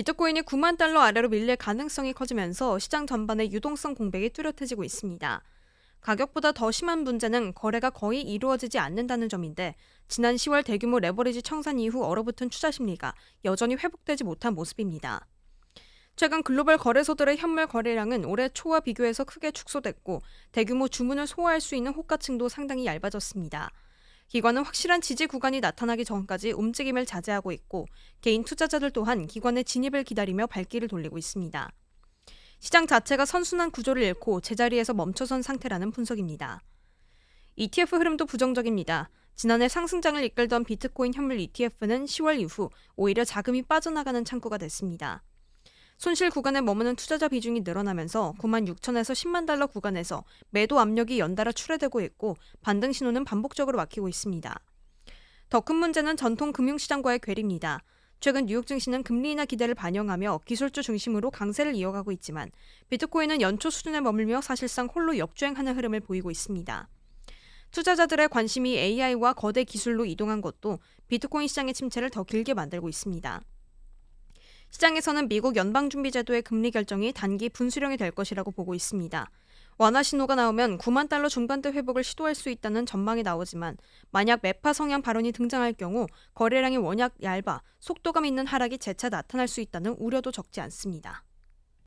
비트코인이 9만 달러 아래로 밀릴 가능성이 커지면서 시장 전반의 유동성 공백이 뚜렷해지고 있습니다. 가격보다 더 심한 문제는 거래가 거의 이루어지지 않는다는 점인데 지난 10월 대규모 레버리지 청산 이후 얼어붙은 투자 심리가 여전히 회복되지 못한 모습입니다. 최근 글로벌 거래소들의 현물 거래량은 올해 초와 비교해서 크게 축소됐고 대규모 주문을 소화할 수 있는 호가층도 상당히 얇아졌습니다. 기관은 확실한 지지 구간이 나타나기 전까지 움직임을 자제하고 있고 개인 투자자들 또한 기관의 진입을 기다리며 발길을 돌리고 있습니다. 시장 자체가 선순환 구조를 잃고 제자리에서 멈춰선 상태라는 분석입니다. ETF 흐름도 부정적입니다. 지난해 상승장을 이끌던 비트코인 현물 ETF는 10월 이후 오히려 자금이 빠져나가는 창구가 됐습니다. 손실 구간에 머무는 투자자 비중이 늘어나면서 9만 6천에서 10만 달러 구간에서 매도 압력이 연달아 출해되고 있고 반등 신호는 반복적으로 막히고 있습니다. 더 큰 문제는 전통 금융시장과의 괴리입니다. 최근 뉴욕 증시는 금리 인하 기대를 반영하며 기술주 중심으로 강세를 이어가고 있지만 비트코인은 연초 수준에 머물며 사실상 홀로 역주행하는 흐름을 보이고 있습니다. 투자자들의 관심이 AI와 거대 기술로 이동한 것도 비트코인 시장의 침체를 더 길게 만들고 있습니다. 시장에서는 미국 연방준비제도의 금리 결정이 단기 분수령이 될 것이라고 보고 있습니다. 완화 신호가 나오면 9만 달러 중반대 회복을 시도할 수 있다는 전망이 나오지만 만약 매파 성향 발언이 등장할 경우 거래량이 워낙 얇아 속도감 있는 하락이 재차 나타날 수 있다는 우려도 적지 않습니다.